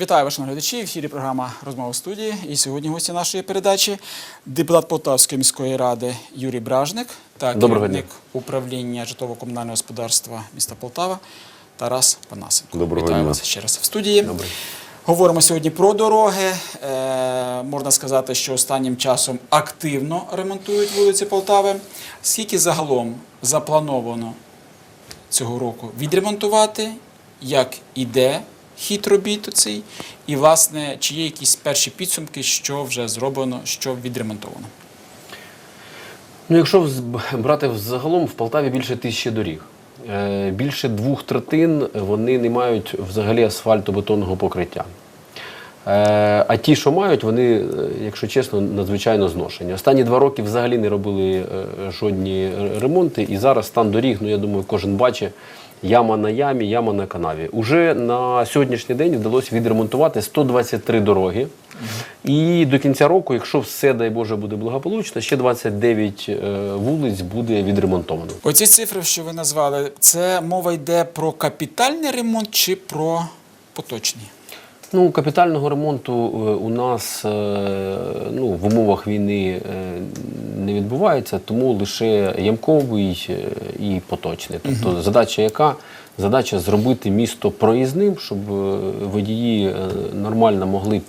Вітаю ваших глядачі. В ефірі програма Розмова в студії. І сьогодні гості нашої передачі депутат Полтавської міської ради Юрій Бражник та керівник управління житлово-комунального господарства міста Полтава Тарас Панасенко. Доброго Вітаю дня. вас ще раз в студії. Говоримо сьогодні про дороги. Е, можна сказати, що останнім часом активно ремонтують вулиці Полтави. Скільки загалом заплановано цього року відремонтувати, як іде хід робіт цей, і, власне, чи є якісь перші підсумки, що вже зроблено, що відремонтовано. Ну, якщо брати взагалом, в Полтаві більше тисячі доріг. Е, Більше двох третин вони не мають взагалі асфальтобетонного покриття. Е, А ті, що мають, вони, е, якщо чесно, надзвичайно зношені. Останні два роки взагалі не робили жодні ремонти, і зараз стан доріг, ну я думаю, кожен бачить. Яма на ямі, яма на канаві. Уже на сьогоднішній день вдалося відремонтувати 123 дороги. І до кінця року, якщо все, дай Боже, буде благополучно, ще 29 е, вулиць буде відремонтовано. Оці цифри, що ви назвали, це мова йде про капітальний ремонт чи про поточний? Ну, капітального ремонту е, у нас е, ну, в умовах війни е, не відбувається, тому лише ямковий і поточний. Тобто задача яка? Задача зробити місто проїзним, щоб водії нормально могли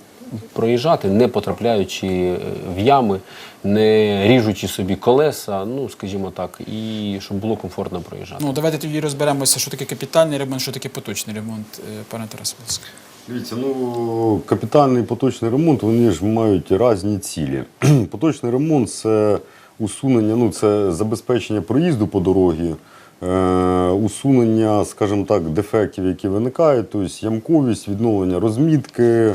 проїжджати, не потрапляючи в ями, не ріжучи собі колеса, ну скажімо так, і щоб було комфортно проїжджати. Ну, давайте тоді розберемося, що таке капітальний ремонт, що таке поточний ремонт, пане Тарасе. Дивіться, ну капітальний поточний ремонт вони ж мають різні цілі. поточний ремонт це усунення, ну це забезпечення проїзду по дорогі, е, усунення, скажімо так, дефектів, які виникають, тобто ямковість, відновлення розмітки.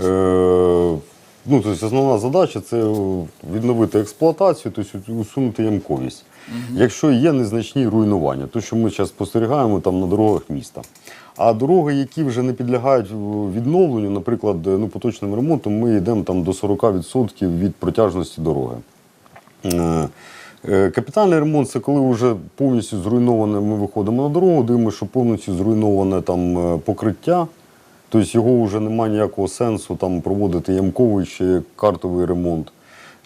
Е, Ну, тобто основна задача це відновити експлуатацію, тобто усунути ямковість. Якщо є незначні руйнування, то що ми зараз спостерігаємо там на дорогах міста. А дороги, які вже не підлягають відновленню, наприклад, ну, поточним ремонтом, ми йдемо там до 40% від протяжності дороги. Е, е, Капітальний ремонт це коли вже повністю зруйноване, ми виходимо на дорогу, дивимося, що повністю зруйноване там е, покриття. Тобто його вже немає ніякого сенсу там проводити ямковий чи картовий ремонт.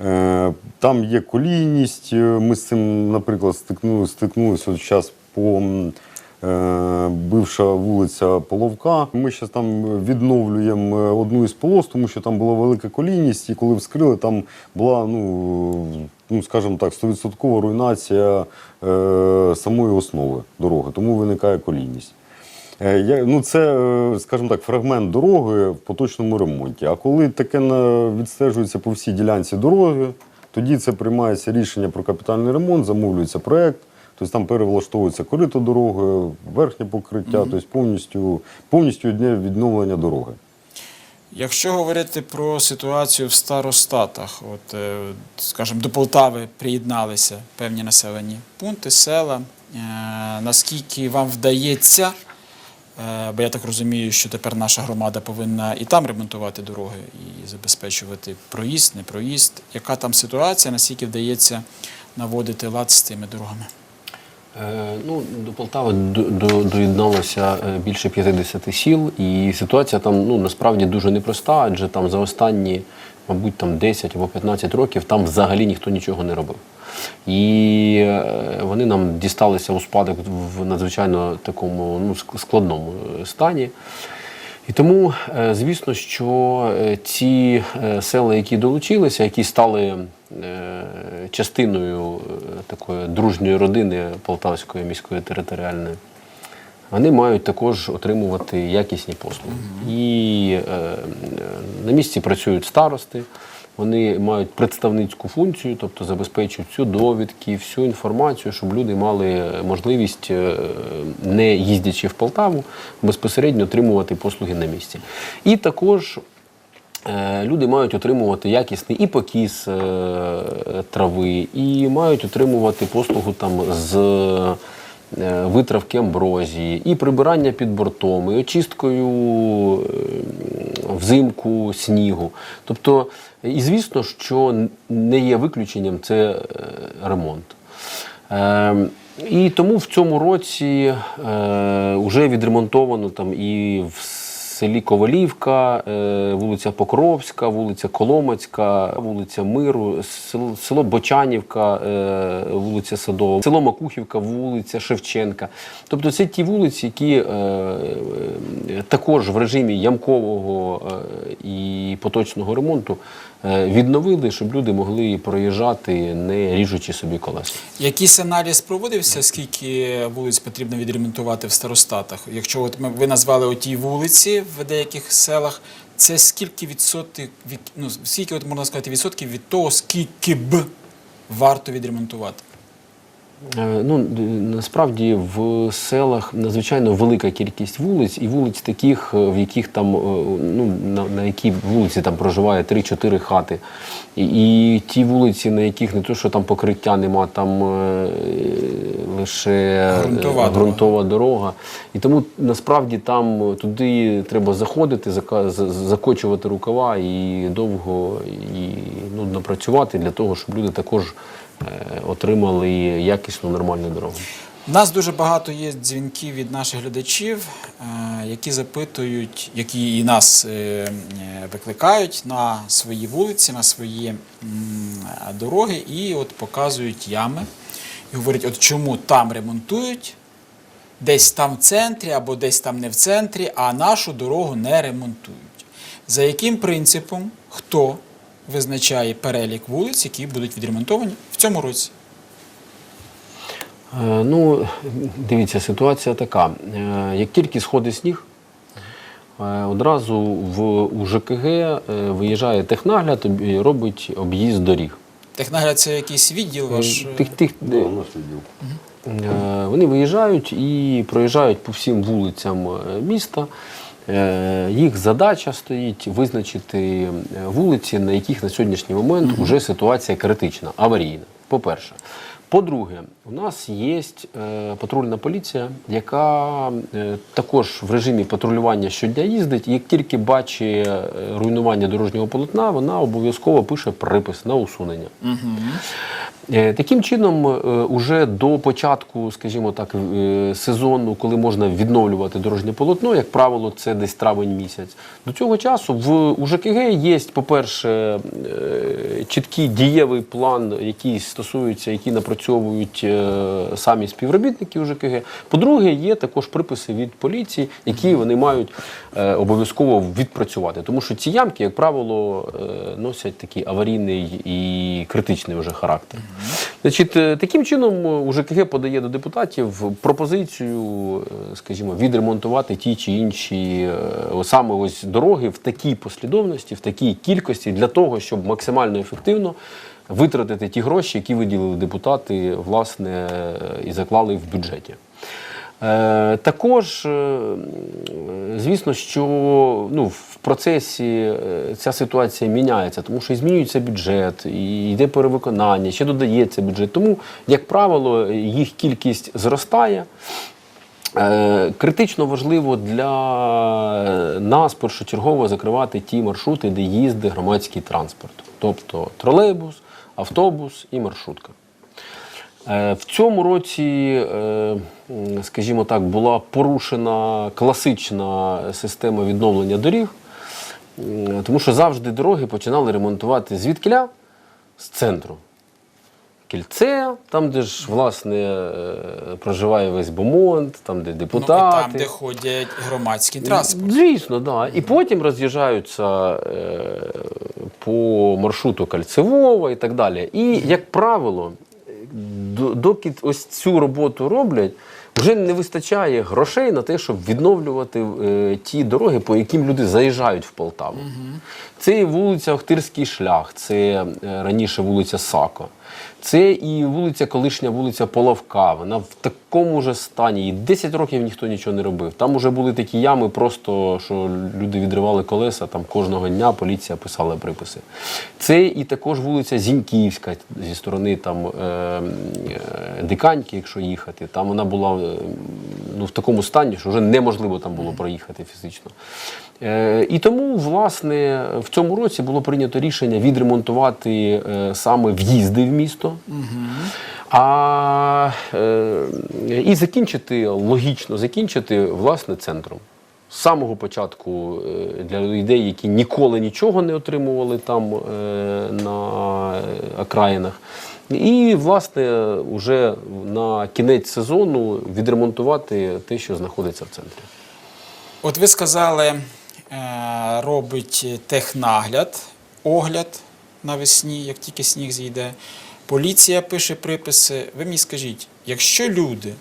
Е, Там є колійність. е, Ми з цим, наприклад, стикнули, стикнулися зараз по е, бивша вулиця Половка. Ми зараз там відновлюємо е, одну із полос, тому що там була велика колійність, і коли вскрили, там була, ну, ну скажімо так, 100% руйнація е, самої основи дороги, тому виникає колійність. Е, Ну, це, е, скажімо так, фрагмент дороги в поточному ремонті. А коли таке відстежується по всій ділянці дороги, тоді це приймається рішення про капітальний ремонт, замовлюється проєкт, тобто там перевлаштовується корито дороги, верхнє покриття, тобто повністю, повністю йде відновлення дороги. Якщо говорити про ситуацію в старостатах, от, е, скажімо, до Полтави приєдналися певні населені пункти, села. Е, Наскільки вам вдається, е, бо я так розумію, що тепер наша громада повинна і там ремонтувати дороги, і забезпечувати проїзд, не проїзд. Яка там ситуація, наскільки вдається наводити лад з цими дорогами? Е, Ну, до Полтави до- до- доєдналося е, більше 50 сіл, і ситуація там ну, насправді дуже непроста, адже там за останні, мабуть, там 10 або 15 років там взагалі ніхто нічого не робив. І е, вони нам дісталися у спадок в надзвичайно такому ну, складному стані. І тому, е, звісно, що е, ці е, села, які долучилися, які стали частиною такої дружньої родини Полтавської міської територіальної, вони мають також отримувати якісні послуги. І на місці працюють старости. Вони мають представницьку функцію, тобто забезпечують всю довідки, всю інформацію, щоб люди мали можливість, е, не їздячи в Полтаву, безпосередньо отримувати послуги на місці. І також Е, Люди мають отримувати якісний і покіс е, трави, і мають отримувати послугу там з витравки амброзії, і прибирання під бортом, і очисткою взимку снігу. Тобто, і звісно, що не є виключенням це е, ремонт. Е, і тому в цьому році е, вже відремонтовано там і в селі Ковалівка, е, вулиця Покровська, вулиця Коломацька, вулиця Миру, село, Бочанівка, е, вулиця Садова, село Макухівка, вулиця Шевченка. Тобто це ті вулиці, які е, також в режимі ямкового і поточного ремонту відновили, щоб люди могли проїжджати, не ріжучи собі колеса. Якийсь аналіз проводився, скільки вулиць потрібно відремонтувати в старостатах? Якщо от ви назвали оті вулиці в деяких селах, це скільки відсотків, від, ну, скільки от можна сказати відсотків від того, скільки б варто відремонтувати? Е, Ну, насправді в селах надзвичайно велика кількість вулиць, і вулиць таких, е, в яких там, е, ну, на, на якій вулиці там проживає 3-4 хати. І, і ті вулиці, на яких не то, що там покриття нема, там е, лише Ґрунтова ґрунтова дорога. І тому насправді там туди треба заходити, закочувати рукава і довго і нудно працювати для того, щоб люди також отримали якісну нормальну дорогу. У нас дуже багато є дзвінків від наших глядачів, е, які запитують, які і нас е, е, викликають на свої вулиці, на свої дороги, і от показують ями. І говорять, от чому там ремонтують, десь там в центрі або десь там не в центрі, а нашу дорогу не ремонтують. За яким принципом хто визначає перелік вулиць, які будуть відремонтовані в цьому році? Е, Ну, дивіться, ситуація така. Е, Як тільки сходить сніг, е, одразу в у ЖКГ виїжджає технагляд і робить об'їзд доріг. Технагляд це якийсь відділ ваш. Тих, тих, Да, наш відділ. Е, Вони виїжджають і проїжджають по всім вулицям міста. Е, Їх задача стоїть визначити е, вулиці, на яких на сьогоднішній момент вже ситуація критична, аварійна. По-перше. По-друге, у нас є е, патрульна поліція, яка також в режимі патрулювання щодня їздить. Як тільки бачить руйнування дорожнього полотна, вона обов'язково пише припис на усунення. Е, Таким чином, е, уже до початку, скажімо так, е, сезону, коли можна відновлювати дорожнє полотно, як правило, це десь травень місяць. До цього часу в у ЖКГ є, по-перше, е, чіткий дієвий план, який стосується, які напрацьовують е, самі співробітники УЖКГ. По-друге, є також приписи від поліції, які вони мають е, обов'язково відпрацювати. Тому що ці ямки, як правило, е, носять такий аварійний і критичний вже характер. Значить, е, таким чином е, УЖКГ подає до депутатів пропозицію, е, скажімо, відремонтувати ті чи інші саме ось дороги в такій послідовності, в такій кількості для того, щоб максимально ефективно витратити ті гроші, які виділили депутати, власне, і заклали в бюджеті. Е, Також, е, звісно, що ну, в процесі е, ця ситуація міняється, тому що змінюється бюджет, і йде перевиконання, ще додається бюджет. Тому, як правило, їх кількість зростає. Критично важливо для нас першочергово закривати ті маршрути, де їздить громадський транспорт, тобто тролейбус, автобус і маршрутка. Е, В цьому році, е, скажімо так, була порушена класична система відновлення доріг, тому що завжди дороги починали ремонтувати звідкиля? З центру. Кільце, там, де ж власне е, проживає весь Бомонд, там, де Ну, і депутати. там, де ходять громадський транспорт. Звісно, да. І потім роз'їжджаються по маршруту кольцевого і так далі. І, як правило, доки ось цю роботу роблять, вже не вистачає грошей на те, щоб відновлювати е, ті дороги, по яким люди заїжджають в Полтаву. Це і вулиця Охтирський шлях, це е, раніше вулиця Сако. Це і вулиця, колишня вулиця Половка. Вона в такому ж стані. І 10 років ніхто нічого не робив. Там вже були такі ями, просто що люди відривали колеса. Там кожного дня поліція писала приписи. Це і також вулиця Зіньківська зі сторони там е, е, Диканьки, якщо їхати. Там вона була е, ну, в такому стані, що вже неможливо там було проїхати фізично. Е, і тому, власне, в цьому році було прийнято рішення відремонтувати е, саме в'їзди в місто. А е, і закінчити логічно закінчити власне центром. З самого початку для людей, які ніколи нічого не отримували там на окраїнах. І, власне, вже на кінець сезону відремонтувати те, що знаходиться в центрі. От ви сказали, робить технагляд, огляд навесні, як тільки сніг зійде. Поліція пише приписи. Ви мені скажіть, якщо люди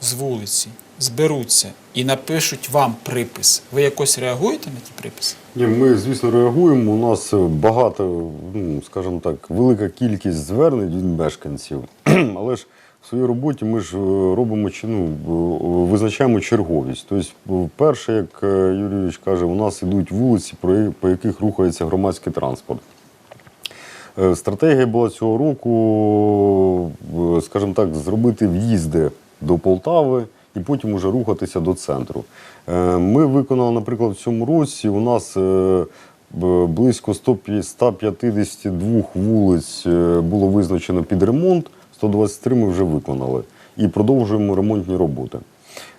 з вулиці зберуться і напишуть вам припис, ви якось реагуєте на ті приписи? Ні, ми, звісно, реагуємо. У нас багато, ну, скажімо так, велика кількість звернень від мешканців. Але ж своїй роботі ми ж е, робимо чи, ну, е, визначаємо черговість. Тобто, перше, як е, Юрійович каже, у нас ідуть вулиці, по яких рухається громадський транспорт. Е, Стратегія була цього року, е, скажімо так, зробити в'їзди до Полтави і потім уже рухатися до центру. Е, Ми виконали, наприклад, в цьому році у нас е, близько 100 152 вулиць е, було визначено під ремонт, 123 ми вже виконали і продовжуємо ремонтні роботи.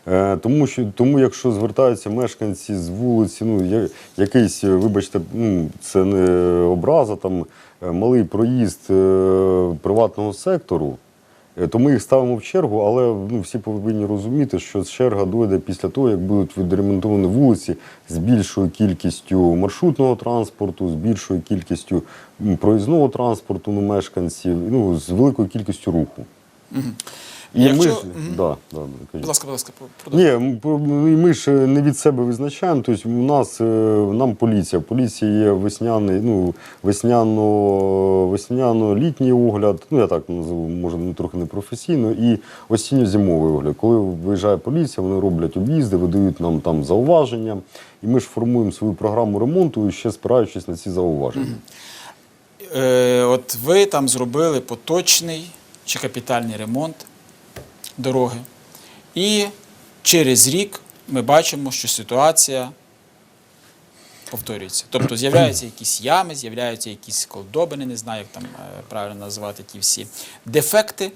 Е, Тому що тому, якщо звертаються мешканці з вулиці, ну я- якийсь, е, вибачте, ну це не образа, там е, малий проїзд приватного сектору, то ми їх ставимо в чергу, але ну, всі повинні розуміти, що черга дойде після того, як будуть відремонтовані вулиці з більшою кількістю маршрутного транспорту, з більшою кількістю проїзного транспорту ну, мешканців, ну, з великою кількістю руху. І Якщо- ми, ж- Мгм. да, да, да. Будь ласка, будь ласка, продовжуйте. Ні, ми ж не від себе визначаємо. Тобто у нас е, нам поліція. Поліція є весняний, ну весняно, весняно-літній огляд. Ну я так називу, може не трохи непрофесійно, і осінньо-зимовий огляд. Коли виїжджає поліція, вони роблять об'їзди, видають нам там зауваження, і ми ж формуємо свою програму ремонту, ще спираючись на ці зауваження. Е, от ви там зробили поточний чи капітальний ремонт дороги. І через рік ми бачимо, що ситуація повторюється. Тобто з'являються якісь ями, з'являються якісь колдобини, не знаю, як там е, правильно називати ті всі дефекти.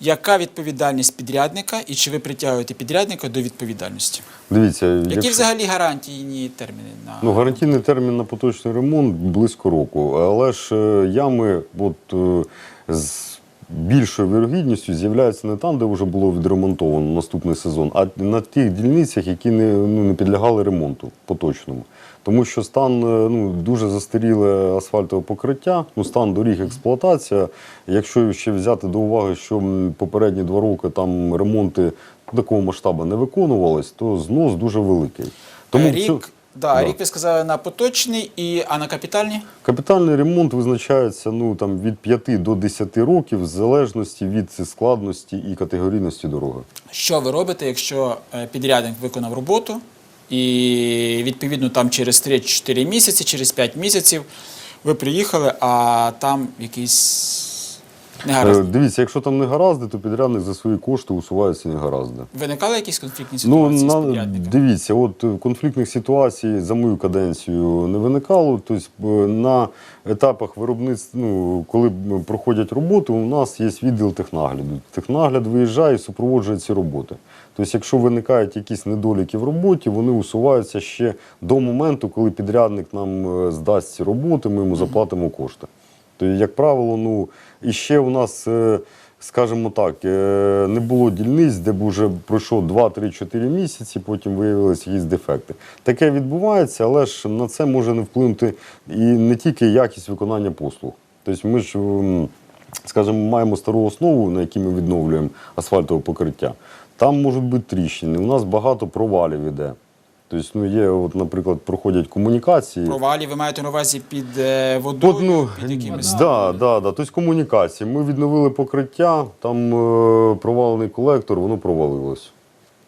Яка відповідальність підрядника і чи ви притягуєте підрядника до відповідальності? Дивіться, Які якщо- взагалі гарантійні терміни на Ну, гарантійний термін на поточний ремонт близько року. Але ж е, ями от, е, з більшою вірогідністю з'являються не там, де вже було відремонтовано наступний сезон, а на тих дільницях, які не, ну, не підлягали ремонту поточному. Тому що стан е, ну, дуже застаріле асфальтове покриття, ну, стан доріг експлуатація. Якщо ще взяти до уваги, що попередні два роки там ремонти такого масштабу не виконувались, то знос дуже великий. Тому рік, да, Да. рік ви сказали на поточний, і, а на капітальні? Капітальний ремонт визначається ну, там, від 5 до 10 років в залежності від складності і категорійності дороги. Що ви робите, якщо е, підрядник виконав роботу, і відповідно там через 3-4 місяці, через 5 місяців ви приїхали, а там якийсь Е, негаразд. Дивіться, якщо там не гаразди, то підрядник за свої кошти усуває ці негаразди. Виникали якісь конфліктні Ну, ситуації з на, підрядниками? дивіться, от е, конфліктних ситуацій за мою каденцію не виникало. Тобто е, на етапах виробництва, ну, коли м, проходять роботи, у нас є відділ технагляду. Технагляд виїжджає і супроводжує ці роботи. Тобто, якщо виникають якісь недоліки в роботі, вони усуваються ще до моменту, коли підрядник нам е, здасть ці роботи, ми йому заплатимо кошти. То, як правило, ну і ще у нас, е, скажімо так, е, не було дільниць, де б вже пройшов 2-3-4 місяці, потім виявилися якісь дефекти. Таке відбувається, але ж на це може не вплинути і не тільки якість виконання послуг. Тобто ми ж, скажімо, маємо стару основу, на якій ми відновлюємо асфальтове покриття. Там можуть бути тріщини. У нас багато провалів іде. Тобто, ну, є, от, наприклад, проходять комунікації. Провалі ви маєте на увазі під е, водою, От, ну, під якимись. да, да, да. Тобто комунікації. Ми відновили покриття, там е, провалений колектор, воно провалилось.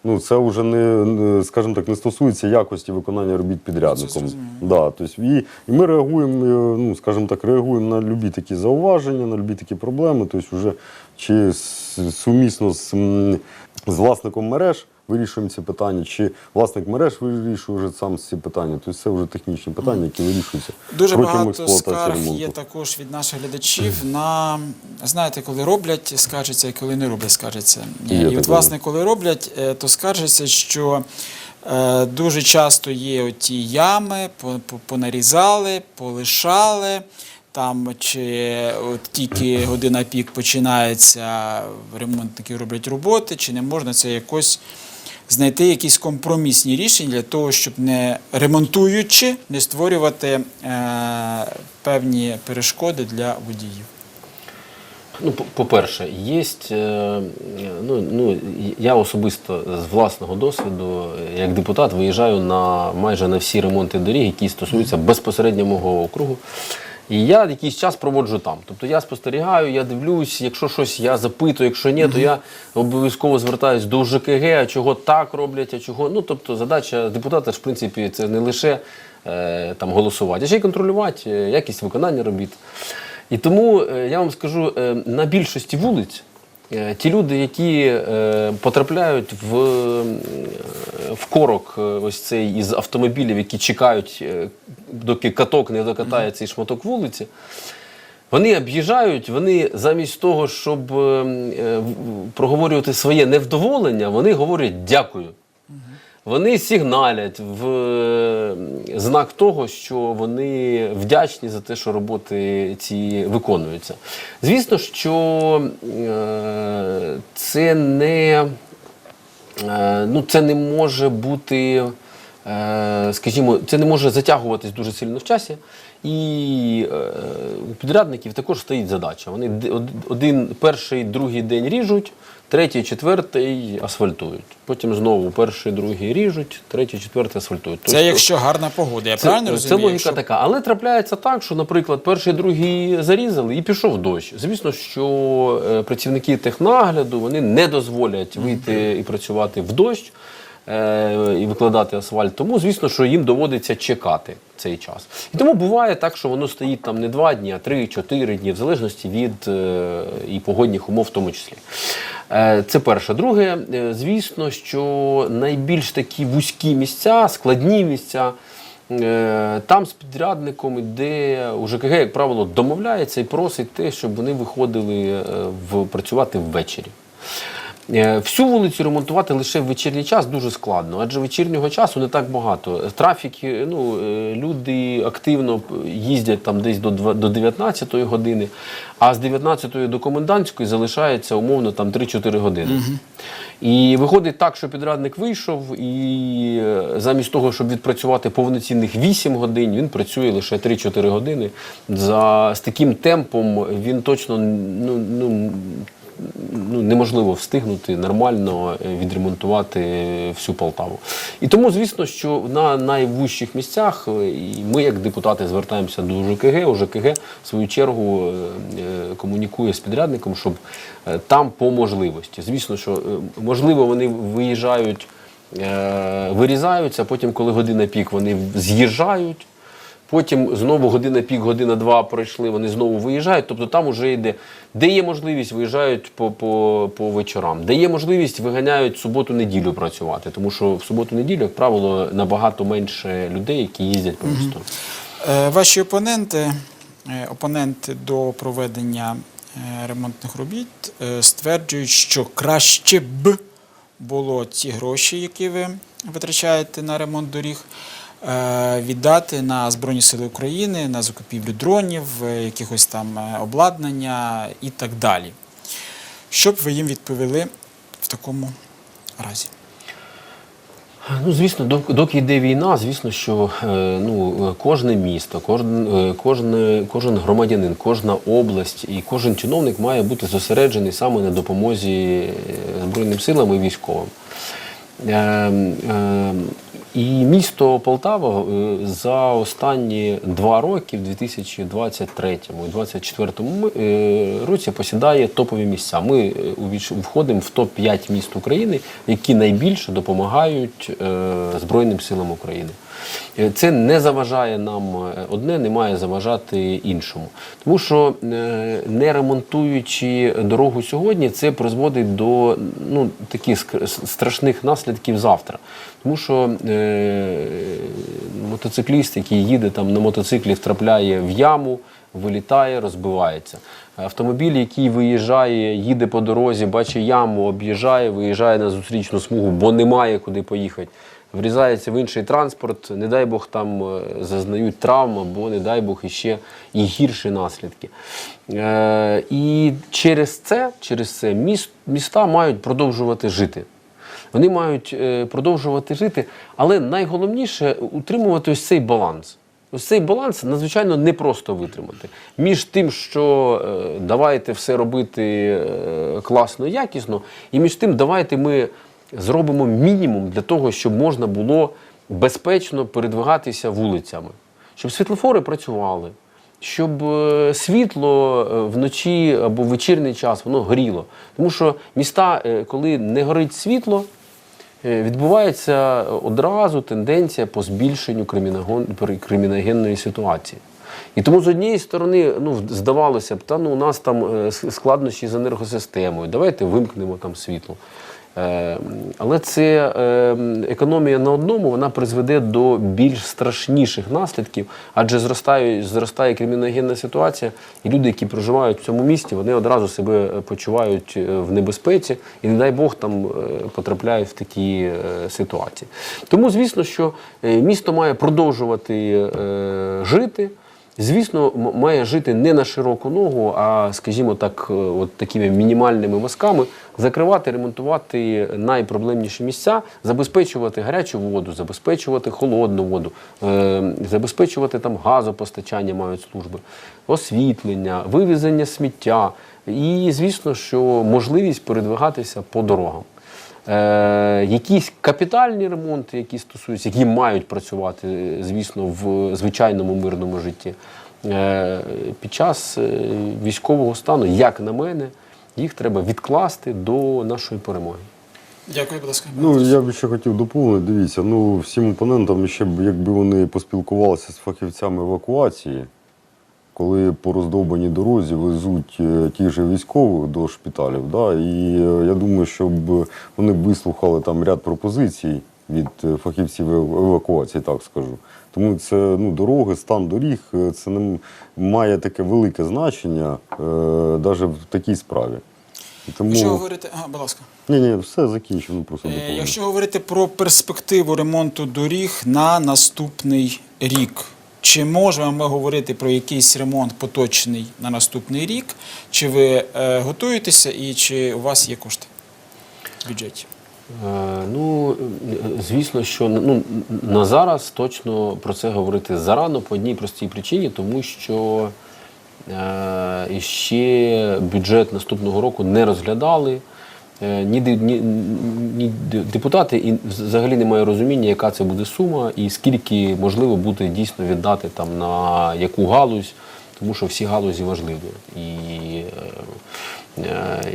Ну, це вже не, скажімо так, не стосується якості виконання робіт підрядником. Да, тобто, і, і ми реагуємо, е, ну, скажімо так, реагуємо на любі такі зауваження, на любі такі проблеми. Тобто, вже чи сумісно з, з власником мереж вирішуємо ці питання, чи власник мереж вирішує вже сам ці питання. Тобто це вже технічні питання, які вирішуються Дуже протягом багато скарг ремонту. є також від наших глядачів на знаєте, коли роблять, скаржаться, і коли не роблять, скаржаться. Є І таке. от, власне, коли роблять, е, то скаржаться, що е, дуже часто є оті ями, по- по- понарізали, полишали. Там чи от тільки година пік починається, ремонтники роблять роботи, чи не можна це якось знайти якісь компромісні рішення для того, щоб не ремонтуючи, не створювати е, певні перешкоди для водіїв. Ну, по- по-перше, є, ну, ну, я особисто з власного досвіду, е, як депутат, виїжджаю на майже на всі ремонти доріг, які стосуються безпосередньо мого округу. І я якийсь час проводжу там. Тобто я спостерігаю, я дивлюсь, якщо щось я запитую, якщо ні, то я обов'язково звертаюсь до ЖКГ, а чого так роблять, а чого. Ну, тобто задача депутата ж, в принципі, це не лише е, там, голосувати, а ще й контролювати е, якість виконання робіт. І тому е, я вам скажу, е, на більшості вулиць ті люди, які е, потрапляють в, е, в корок е, ось цей із автомобілів, які чекають, е, доки каток не докатає цей шматок вулиці, вони об'їжджають, вони замість того, щоб е, е, в- проговорювати своє невдоволення, вони говорять дякую. Вони сигналять в е, знак того, що вони вдячні за те, що роботи ці виконуються. Звісно, що е, це не, е, ну, це не може бути, скажімо, це не може затягуватись дуже сильно в часі. І е, у підрядників також стоїть задача. Вони один, перший, другий день ріжуть, третій, четвертий асфальтують. Потім знову перший, другий ріжуть, третій, четвертий асфальтують. Це Тобто- якщо гарна погода, я це, правильно це логіка Якщо- така. Але трапляється так, що, наприклад, перший, другий зарізали і пішов дощ. Звісно, що е, працівники технагляду вони не дозволять вийти і працювати в дощ. Е, І викладати асфальт, тому звісно, що їм доводиться чекати цей час. І тому буває так, що воно стоїть там не два дні, а три-чотири дні, в залежності від е, і погодних умов, в тому числі. Е, Це перше. Друге, звісно, що найбільш такі вузькі місця, складні місця. Там з підрядником іде у ЖКГ, як правило, домовляється і просить те, щоб вони виходили в, працювати ввечері. Е, Всю вулицю ремонтувати лише в вечірній час дуже складно, адже вечірнього часу не так багато. Трафік, е, ну, е, люди активно їздять там десь до два- до 19 години, а з 19 до комендантської залишається умовно там 3-4 години. І виходить так, що підрядник вийшов, і замість того, щоб відпрацювати повноцінних 8 годин, він працює лише 3-4 години. За, з таким темпом він точно ну, ну, ну, неможливо встигнути нормально е, відремонтувати всю Полтаву. І тому, звісно, що на найвужчих місцях е, ми, як депутати, звертаємося до ЖКГ. ЖКГ в свою чергу е, комунікує з підрядником, щоб там по можливості. Звісно, що можливо вони виїжджають, вирізаються, потім, коли година пік, вони з'їжджають. Потім знову година пік, година два пройшли, вони знову виїжджають. Тобто там вже йде, де є можливість, виїжджають по, по, по вечорам. Де є можливість, виганяють суботу-неділю працювати. Тому що в суботу-неділю, як правило, набагато менше людей, які їздять по місту. Е, Ваші опоненти, е, опоненти до проведення е, ремонтних робіт стверджують, що краще б було ці гроші, які ви витрачаєте на ремонт доріг, віддати на Збройні Сили України, на закупівлю дронів, е, якихось там е, обладнання і так далі. Що б ви їм відповіли в такому разі? Ну, звісно, доки йде війна, звісно, що е, ну, е, кожне місто, кожен, е, кожен, кожен громадянин, кожна область і кожен чиновник має бути зосереджений саме на допомозі е, Збройним силам і військовим. І місто Полтава е, за останні два роки, в 2023 і 2024 е, році, посідає топові місця. Ми е, входимо в топ-5 міст України, які найбільше допомагають Збройним силам України. Е, Це не заважає нам е, одне, не має заважати іншому. Тому що е, не ремонтуючи дорогу сьогодні, це призводить до ну, таких страшних наслідків завтра. Тому що е, мотоцикліст, який їде там на мотоциклі, втрапляє в яму, вилітає, розбивається. Автомобіль, який виїжджає, їде по дорозі, бачить яму, об'їжджає, виїжджає на зустрічну смугу, бо немає куди поїхати. Врізається в інший транспорт, не дай Бог там е, зазнають травм, або не дай Бог іще і гірші наслідки. Е, і через це, через це міст, міста мають продовжувати жити. Вони мають е, продовжувати жити, але найголовніше утримувати ось цей баланс. Ось цей баланс надзвичайно непросто витримати. Між тим, що давайте все робити класно якісно, і між тим, давайте ми зробимо мінімум для того, щоб можна було безпечно передвигатися вулицями, щоб світлофори працювали, щоб е, світло е, вночі або в вечірній час воно горіло. Тому що міста, е, коли не горить світло, відбувається одразу тенденція по збільшенню криміногенної ситуації. І тому з однієї сторони, ну, здавалося б, та ну у нас там складнощі з енергосистемою, давайте вимкнемо там світло. Е, Але це е, економія на одному вона призведе до більш страшніших наслідків, адже зростає, зростає криміногенна ситуація, і люди, які проживають в цьому місті, вони одразу себе е, почувають в небезпеці і, не дай Бог, там потрапляють в такі ситуації. Тому, звісно, що місто має продовжувати жити. Звісно, має жити не на широку ногу, а, скажімо так, е, от такими мінімальними мазками, закривати, ремонтувати найпроблемніші місця, забезпечувати гарячу воду, забезпечувати холодну воду, е, забезпечувати там газопостачання мають служби, освітлення, вивезення сміття і, звісно, що можливість передвигатися по дорогам. Е, якісь капітальні ремонти, які стосуються, які мають працювати, е, звісно, в звичайному мирному житті. Е, під час військового стану, як на мене, їх треба відкласти до нашої перемоги. Дякую, будь ласка. Ну, я б ще хотів доповнити, дивіться, ну, всім опонентам ще б, якби вони поспілкувалися з фахівцями евакуації, коли по роздовбаній дорозі везуть е, тих же військових до шпиталів, да, і е, я думаю, щоб вони вислухали там ряд пропозицій від е, фахівців евакуації, так скажу. Тому це ну, дороги, стан доріг, е, це не має таке велике значення навіть в такій справі. Тому... Якщо говорити, ага, будь ласка. Ні, ні, все закінчено, просто Е, доповню. Якщо говорити про перспективу ремонту доріг на наступний рік, чи можемо ми говорити про якийсь ремонт поточний на наступний рік? Чи ви е, готуєтеся і чи у вас є кошти в бюджеті? Е, Ну, звісно, що ну, на зараз точно про це говорити зарано по одній простій причині, тому що е, ще бюджет наступного року не розглядали. Е, Ні, депутати і взагалі немає розуміння, яка це буде сума і скільки можливо буде дійсно віддати там на яку галузь, тому що всі галузі важливі. І, е,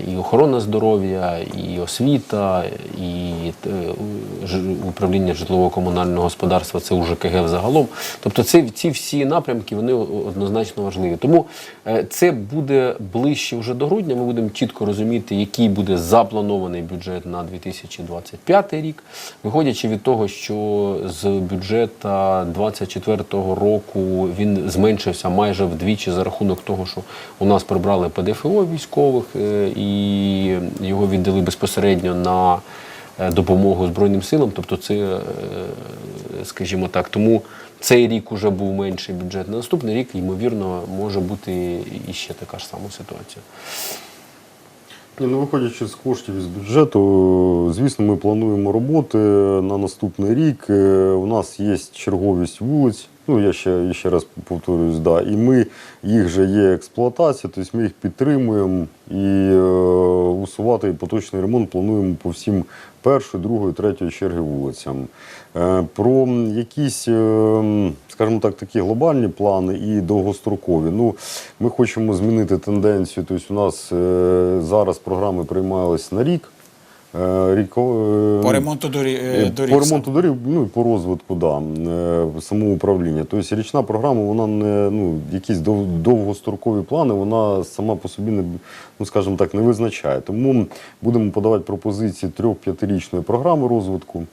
і охорона здоров'я, і освіта, і е, управління житлово-комунального господарства, це УЖКГ взагалом. Тобто це, ці всі напрямки вони однозначно важливі. Тому е, це буде ближче вже до грудня. Ми будемо чітко розуміти, який буде запланований бюджет на 2025 рік. Виходячи від того, що з бюджету 2024 року він зменшився майже вдвічі за рахунок того, що у нас прибрали ПДФО військових е, і його віддали безпосередньо на е, допомогу Збройним силам. Тобто, це, е, скажімо так, тому цей рік уже був менший бюджет. На наступний рік, ймовірно, може бути і ще така ж сама ситуація. Ну, виходячи з коштів із бюджету, звісно, ми плануємо роботи на наступний рік. Е, У нас є черговість вулиць. Ну, я ще, ще раз повторююсь, да. і ми, їх же є експлуатація, тобто ми їх підтримуємо і е, усувати поточний ремонт плануємо по всім першої, другої, третьої черги вулицям. Е, про якісь, е, скажімо так, такі глобальні плани і довгострокові. Ну, ми хочемо змінити тенденцію. Тобто у нас е, зараз програми приймались на рік. Е, ріко- е, По ремонту е, доріг. По ремонту доріг, ну і по розвитку, да, самоуправління. Тобто річна програма, вона не ну, якісь дов- довгострокові плани, вона сама по собі не ну, скажімо так, не визначає. Тому будемо подавати пропозиції трьох-п'ятирічної програми розвитку.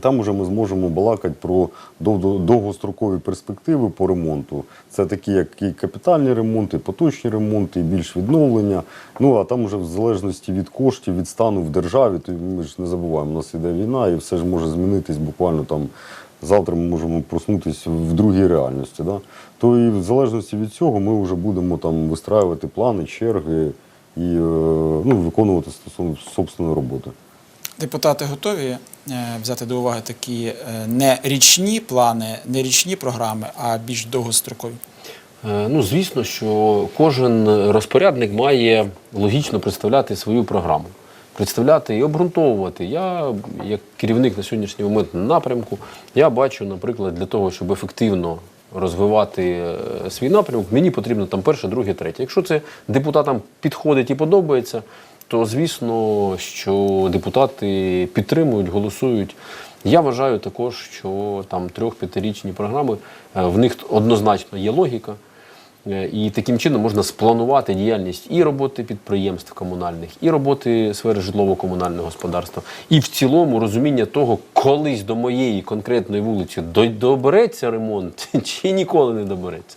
Там уже ми зможемо балакати про довгострокові перспективи по ремонту. Це такі, як і капітальні ремонти, поточні ремонти, і більш відновлення. Ну а там вже в залежності від коштів, від стану в державі, то ми ж не забуваємо, у нас іде війна, і все ж може змінитись буквально там. Завтра ми можемо проснутися в другій реальності. Да? То і в залежності від цього ми вже будемо там вистраювати плани, черги і е, ну, виконувати стосовно собственної роботи. Депутати готові е, взяти до уваги такі е, не річні плани, не річні програми, а більш довгострокові. Е, Ну, звісно, що кожен розпорядник має логічно представляти свою програму, представляти і обґрунтовувати. Я, як керівник на сьогоднішній момент напрямку, я бачу, наприклад, для того, щоб ефективно розвивати свій напрямок, мені потрібно там перше, друге, третє. Якщо це депутатам підходить і подобається, то звісно, що депутати підтримують, голосують. Я вважаю також, що там трьох-п'ятирічні програми е, в них однозначно є логіка. Е, І таким чином можна спланувати діяльність і роботи підприємств комунальних, і роботи сфери житлово-комунального господарства, і в цілому розуміння того, колись до моєї конкретної вулиці до- добереться ремонт чи ніколи не добереться.